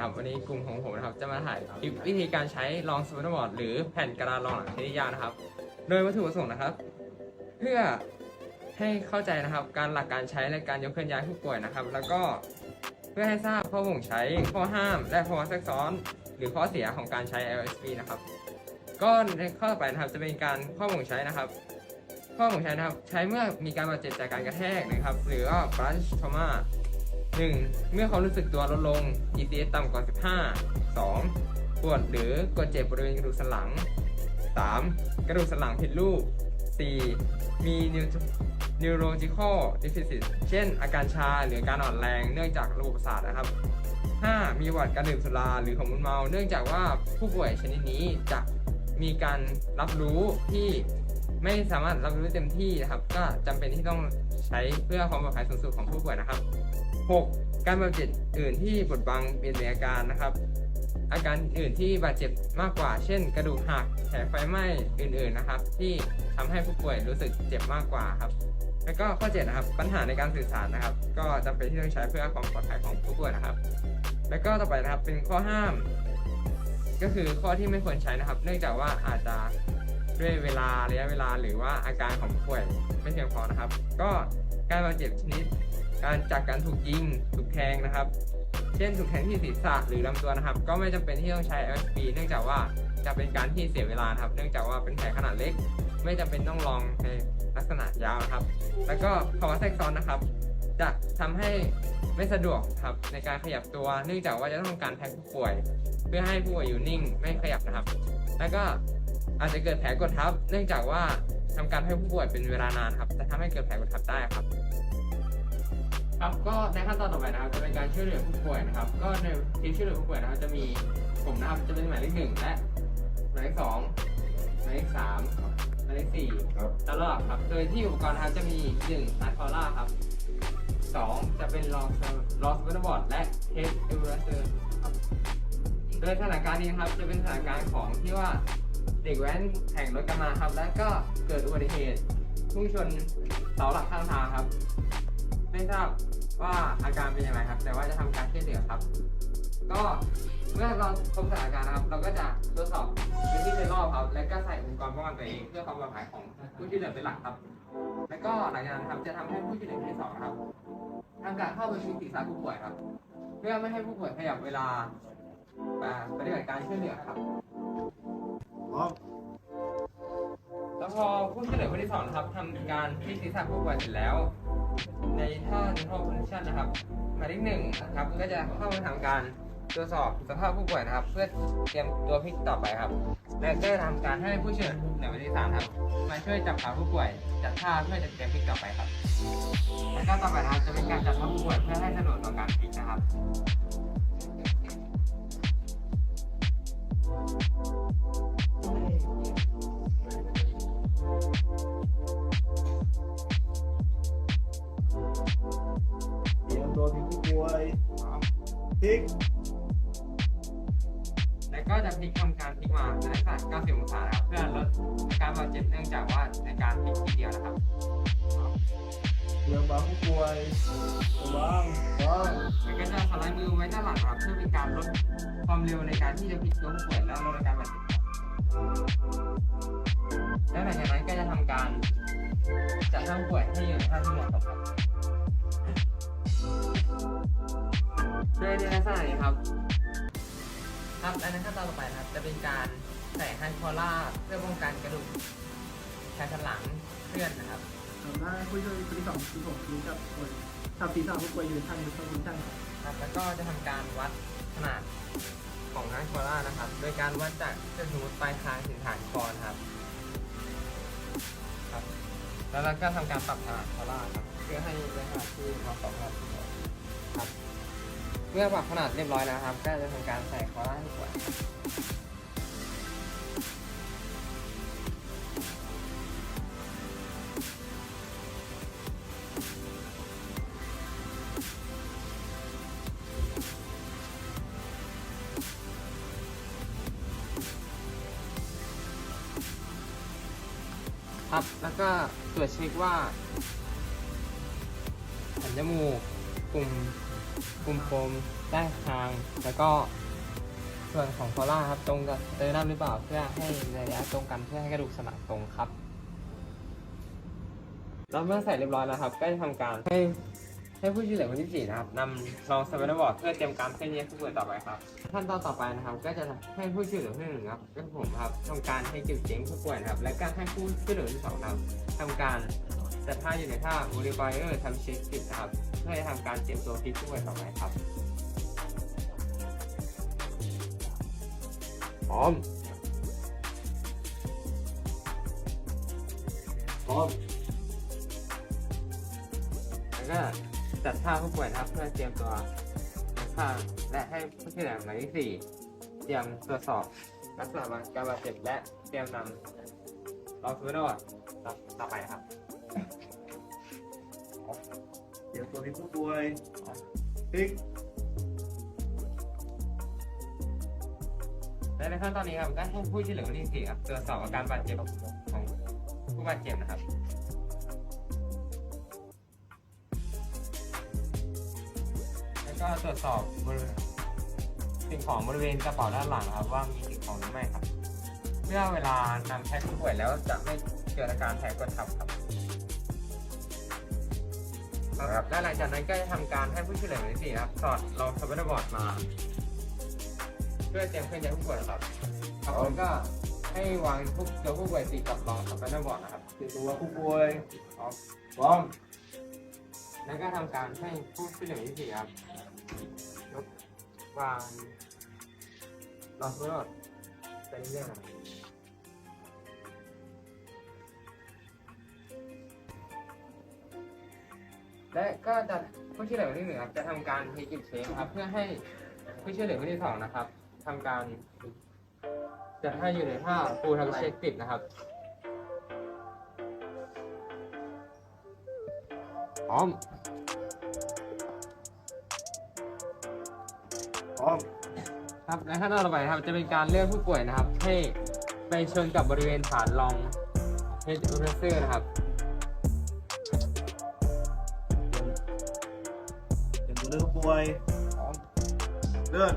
ครับวันนี้กลุ่มของผมนะครับจะมาถ่ายคลิปวิธีการใช้รองสปินบอร์ดหรือแผ่นกระดานรองหลังชนิยานะครับ โดยวัตถุประสงค์นะครับ เพื่อให้เข้าใจนะครับการหลักการใช้และการยกเคลื่อนย้ายผู้ป่วยนะครับ แล้วก็เพื่อให้ทราบข้อบ่งใช้ข้อห้าม และภาวะแทรกซ้อน หรือข้อเสียของการใช้ LSP นะครับก็ในข้อต่อไปนะครับจะเป็นการข้อบ่งใช้นะครับ ข้อบ่งใช้นะครับ ใช้เมื่อมีการบาดเจ็บจากการกระแทกนะครับ หรือว่า branch trauma 1. เมื่อความรู้สึกตัวลดลง ECS ต่ำกว่า 15 2. ปวดหรือกดเจ็บบริเวณกระดูกสันหลัง 3. กระดูกสันหลังผิดรูป 4. มี neuro- neurological deficit เช่น อาการชาหรือการอ่อนแรงเนื่องจากระบบประสาทนะครับ 5. มีวัติการดื่มสุราหรือของมึนเมา เนื่องจากว่าผู้ป่วยชนิดนี้จะมีการรับรู้ที่ไม่สามารถรับรู้เต็มที่นะครับ ก็จำเป็นที่ต้องใช้เพื่อความปลอดภัยสูงสุดของผู้ป่วยนะครับ 6. การบาดเจ็บอื่นที่บดบังเปลี่ยนแปลงอาการนะครับ อาการอื่นที่บาดเจ็บมากกว่า เช่น กระดูกหักแผลไฟไหม้อื่นๆนะครับ ที่ทำให้ผู้ป่วยรู้สึกเจ็บมากกว่าครับแล้วก็ข้อ7นะครับปัญหาในการสื่อสารนะครับ ก็จำเป็นที่ต้องใช้เพื่อความปลอดภัยของผู้ป่วยนะครับ แล้วก็ต่อไปนะครับเป็นข้อห้าม ก็คือข้อที่ไม่ควรใช้นะครับ เนื่องจากว่าอาจจะด้วยเวลาระยะเวลาหรือว่าอาการของผู้ป่วยไม่เพียงพอนะครับ ก็การบาดเจ็บชนิด การจากการถูกยิงถูกแทงนะครับ เช่นถูกแทงที่ศีรษะหรือลำตัวนะครับ ก็ไม่จำเป็นที่ต้องใช้ LSP เนื่องจากว่าจะเป็นการที่เสียเวลาครับ เนื่องจากว่าเป็นแผลขนาดเล็ก ไม่จำเป็นต้องลองในลักษณะยาวนะครับ แล้วก็ภาวะแทรกซ้อนนะครับ จะทำให้ไม่สะดวกครับในการขยับตัว เนื่องจากว่าจะต้องการแพ็คผู้ป่วย เพื่อให้ผู้ป่วยอยู่นิ่งไม่ขยับนะครับ แล้วก็อาจจะเกิดแผลกดทับ เนื่องจากว่าทำการให้ผู้ป่วยเป็นเวลานานครับจะทำให้เกิดแผลกดทับได้ครับ ครับก็ในขั้นตอนต่อไปนะครับจะเป็นการช่วยเหลือผู้ป่วยนะครับ ก็ในทีมช่วยเหลือผู้ป่วยนะครับจะมีผมนะครับจะเป็นหมายเลขหนึ่งและหมายเลขสองหมายเลขสามหมายเลขสี่ครับ ตลอดครับ โดยที่อุปกรณ์นะครับจะมีหนึ่งไอคอล่าครับสองจะเป็นลองลองสเปนบอร์ดและเทสเอเวอร์เซอร์ครับโดยสถานการณ์นี้นะครับจะเป็นสถานการณ์ของที่ว่าเด็กแว้นแข่งรถกันมาครับ แล้วก็เกิดอุบัติเหตุพุ่งชนเสาหลักข้างทางครับ ไม่ทราบว่าอาการเป็นยังไงครับ แต่ว่าจะทำการช่วยเหลือครับ ก็เมื่อเราพบสถานการณ์นะครับ เราก็จะตรวจสอบพื้นที่โดยรอบครับ และก็ใส่อุปกรณ์ป้องกันตัวเองเพื่อความปลอดภัยของผู้ช่วยเหลือเป็นหลักครับ แล้วก็หลังจากนั้นครับจะทำให้ผู้ช่วยเหลือที่สองนะครับทำการเข้าไปชิดศีรษะผู้ป่วยครับ เพื่อไม่ให้ผู้ป่วยขยับเวลาอ่าปฏิบัติการช่วยเหลือครับพร้อมแล้วพอผู้ช่วยเหลือคนที่สองนะครับทำการพลิกศีรษะผู้ป่วยเสร็จแล้ว ในท่า neutral position นะครับหมายเลขหนึ่งนะครับก็จะเข้ามาทำการตรวจสอบสภาพผู้ป่วยนะครับ เพื่อเตรียมตัวพิกต่อไปครับ และก็จะทำการให้ผู้ช่วยเหลือคนที่สามครับ มาช่วยจับขาผู้ป่วยจัดท่าเพื่อจะเตรียมพิกต่อไปครับแล้วก็ต่อไปนะครับจะเป็นการจัดท่าผู้ป่วย พลิกแล้วก็จะพลิกทำการพลิกมาในลักษณะ90 องศานะครับเพื่อลดอาการบาดเจ็บเนื่องจากว่าในการพลิกทีเดียวนะครับเตรียมวางผู้ป่วยวางวางแล้วก็จะสไลด์มือไว้ด้านหลังครับเพื่อเป็นการลดความเร็วในการที่จะพลิกตัวผู้ป่วยและลดอาการบาดเจ็บครับและหลังจากนั้นก็จะทำการจัดท่าผู้ป่วยให้อยู่ในท่าที่เหมาะสมครับ โดยในลักษณะนี้ครับ ครับและในขั้นตอนต่อไปนะครับ จะเป็นการใส่ไฮคอล่าเพื่อป้องกันกระดูกแขนสันหลังเคลื่อนนะครับทำหน้าผู้ช่วยคนที่สองคือผมคือกับคนทับศีรษะผู้ป่วยอยู่ในท่านยุทธวิธีครับครับแล้วก็จะทำการวัดขนาดของไฮคอล่านะครับ โดยการวัดจากเส้นสมมติปลายคางถึงฐานคอนะครับครับ แล้วเราก็ทำการปรับขนาดคอล่าครับเพื่อให้ได้ขนาดที่เหมาะสมกับผู้ป่วยครับ เมื่อปรับขนาดเรียบร้อยแล้วครับ ก็จะทำการใส่คอล่าให้ผู้ป่วยครับ แล้วก็ตรวจเช็คว่าสันจมูกกลุ่ม กลุ่มโฟมใต้คาง แล้วก็ส่วนของโซล่าครับตรงกับเตอร์นัมหรือเปล่าเพื่อให้ระยะตรงกันเพื่อให้กระดูกสันหลังตรงครับแล้วเมื่อใส่เรียบร้อยแล้วครับ ก็จะทำการให้ให้ผู้ช่วยเหลือคนที่สี่นะครับนำรองสเปนบอร์ดเพื่อเตรียมการเคลื่อนย้าผู้ป่วยต่อไปครับขั้นตอนต่อไปนะครับ ก็จะให้ผู้ช่วยเหลือผู้หนึ่งครับก็ผมครับทำการให้เก็บเสียงผู้ป่วยนะครับ และก็ให้ผู้ช่วยเหลือที่สองครับทำการ จัดท่าอยู่ในท่า m o d i f i e r ทำเช็คกิจนะครับเพื่อจะทำการเตรียมตัวพลิกผู้ป่วยต่อไปครับพร้อมพร้อมแล้วก็จัดท่าผู้ป่วยนะครับเพื่อเตรียมตัวข้างและให้ผู้ช่วยเหลือหมายที่สี่เตรียมตรวจสอบลักษณะการบาดเจ็บและเตรียมนำรองสมุดวอร์ดต่อไปครับ ดี๋ยวตัวนี้ผู้ป่วยพลิกและในขั้นตอนนี้ครับก็ให้ผู้ช่วยเหลือคนที่สี่ครับตรวจสอบอาการบาดเจ็บของผู้บาดเจ็บนะครับแล้วก็ตรวจสอบบริเวณสิ่งของบริเวณกระเป๋าด้านหลังนะครับ ว่ามีสิ่งของหรือไม่ครับเพื่อเวลานำแพ็คผู้ป่วยแล้วจะไม่เกิดอาการแผลกดทับครับ ครับ และหลังจากนั้นก็จะทำการให้ผู้ช่วยเหลือคนที่สี่ครับสอดรองสเปนบอร์ดมา เพื่อเตรียมเคลื่อนย้ายผู้ป่วยครับครับผมก็ให้วางทุกตัวผู้ป่วยติดกับรองสเปนบอร์ดนะครับเดี๋ยวตัวผู้ป่วยพร้อมพร้อมแล้วก็ทำการให้ผู้ช่วยเหลือที่สี่ครับยกวางรองสเปนบอร์ดไปเรื่อยๆนะครับ และก็จะผู้ช่วยเหลือคนที่หนึ่งครับจะทำการเทกิบเชคครับ เพื่อให้ผู้ช่วยเหลือคนที่สองนะครับทำการจะให้อยู่ในท่าฟูลทำเช็คติดนะครับ พร้อม พร้อม ครับและขั้นตอนต่อไปนะครับจะเป็นการเลื่อนผู้ป่วยนะครับ ให้ไปชนกับบริเวณฐานรองเฮดอุเซอร์นะครับ เดี๋ยวตัวนี้ผู้ป่วยเลื่อน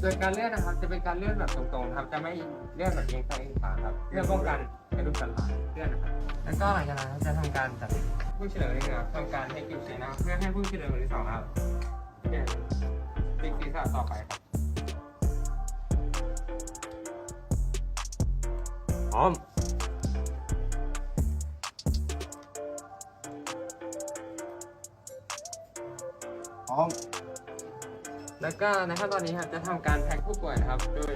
โดยการเลื่อนนะครับจะเป็นการเลื่อนแบบตรงๆครับจะไม่เลื่อนแบบเอียงซ้ายเอียงขวาครับเพื่อป้องกันกระดูกสันหลังเลื่อนนะครับแล้วก็หลังจากนั้นจะทำการจัดผู้เฉลยนะครับทำการให้กิบเสีนะครับเพื่อให้ผู้เฉลยคนที่สองครับเปลี่ยนปิกศีรษะต่อไปครับพร้อม พร้อม แล้วก็ในขั้นตอนนี้ครับจะทำการแพ็คผู้ป่วยนะครับ โดย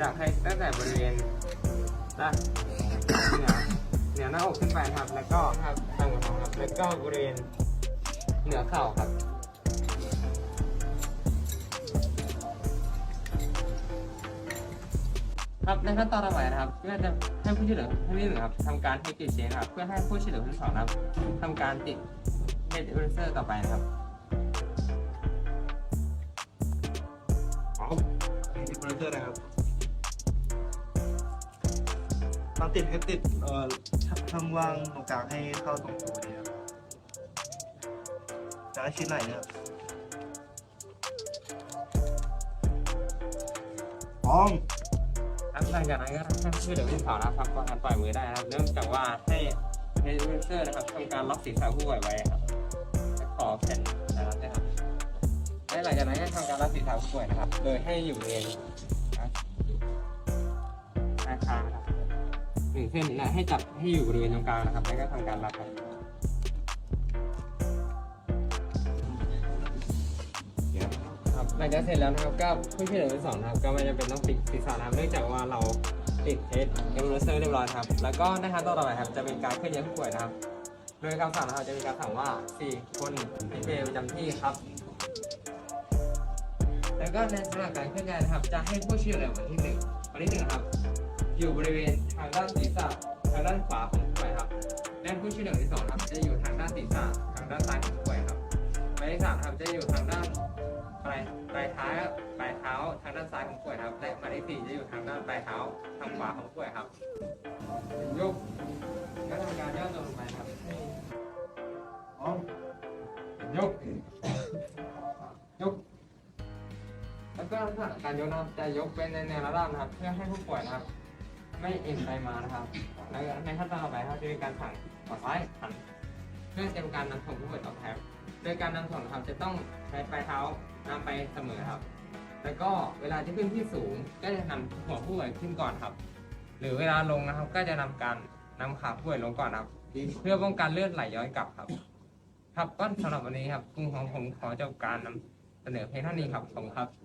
จะให้ตั้งแต่บริเวณด้านเหนือเหนือหน้าอกขึ้นไปครับ แล้วก็ครับทางหัวท้องครับ แล้วก็บริเวณเหนือเข่าครับครับในขั้นตอนต่อไปนะครับเพื่อจะให้ผู้ช่วยเหลือท่านที่หนึ่งครับทำการให้ติดเชื้อครับ เพื่อให้ผู้ช่วยเหลือคนที่สองนะครับทำการติดเฮดเอเซอร์ต่อไปนะครับ นี่ที่โปรดิวเซอร์นะครับทำติดให้ติดเอ่อช่องว่างตรงกลางให้เข้าตรงตัวนี้ครับจะให้ชิ้นไหนเนี่ยครับพร้อมครับหลังจากนั้นก็ให้ผู้ช่วยเหลือผู้สาวนะครับทำการปล่อยมือได้นะครับเริ่มจากว่าให้เฮดเซอร์นะครับทำการล็อกศีรษะผู้ป่วยไว้ครับและขอแผ่นนะครับนะครับและหลังจากนั้นก็ทำการรัดศีรษะผู้ป่วยนะครับ โดยให้อยู่บริเว หนึ่งเส้นและให้จับให้อยู่บริเวณตรงกลางนะครับแล้วก็ทำการรัดครับครับหลังจากเสร็จแล้วนะครับก็ผู้ช่วยเหลือคนที่สองนะครับก็ไม่จำเป็นต้องปิดศีรษะนะครับเนื่องจากว่าเราติดเอสเอมเร์เซอร์เรียบร้อยครับแล้วก็ในขั้นตอนต่อไปครับจะเป็นการเคลื่อนย้ายผู้ป่วยนะครับ โดยคำสั่งนะครับจะมีการสั่งว่า 4 คนในเบลประจำที่ครับแล้วก็ในสำหรับการเคลื่อนย้ายนะครับ จะให้ผู้ช่วยเหลือคนที่หนึ่งคนที่หนึ่งครับ อยู่บริเวณทางด้านศีรษะทางด้านขวาของผู้ป่วยครับและผู้ช่วยเหลือคนที่สองครับจะอยู่ทางด้านศีรษะทางด้านซ้ายของผู้ป่วยครับหมายเลขสามครับจะอยู่ทางด้านปลายปลายเท้าปลายเท้าทางด้านซ้ายของผู้ป่วยครับและหมายเลขสี่จะอยู่ทางด้านปลายเท้าทางขวาของผู้ป่วยครับยกก็ทำการย่อตัวลงไปครับให้พร้อยกยกแล้วก็ลักษณะการยกนะครับจะยกเป็นในแนวระดับนะครับ เพื่อให้ผู้ป่วยนะครับ ไม่เอ็นไปมานะครับ แล้วในขั้นตอนต่อไปครับจะมีการสั่งขวาซ้ายหันเพื่อเตรียมการนำส่งผู้ป่วยต่อแถวโดยการนำส่งครับจะต้องใช้ปลายเท้านำไปเสมอครับ แล้วก็เวลาที่ขึ้นที่สูงก็จะนำหัวผู้ป่วยขึ้นก่อนครับ หรือเวลาลงนะครับ ก็จะนำการนำขาผู้ป่วยลงก่อนครับ เพื่อป้องกันเลือดไหลย้อนกลับครับ ครับก็สำหรับวันนี้ครับกลุ่มของผมขอจบการนำเสนอเพียงเท่านี้ครับขอบคุณครับ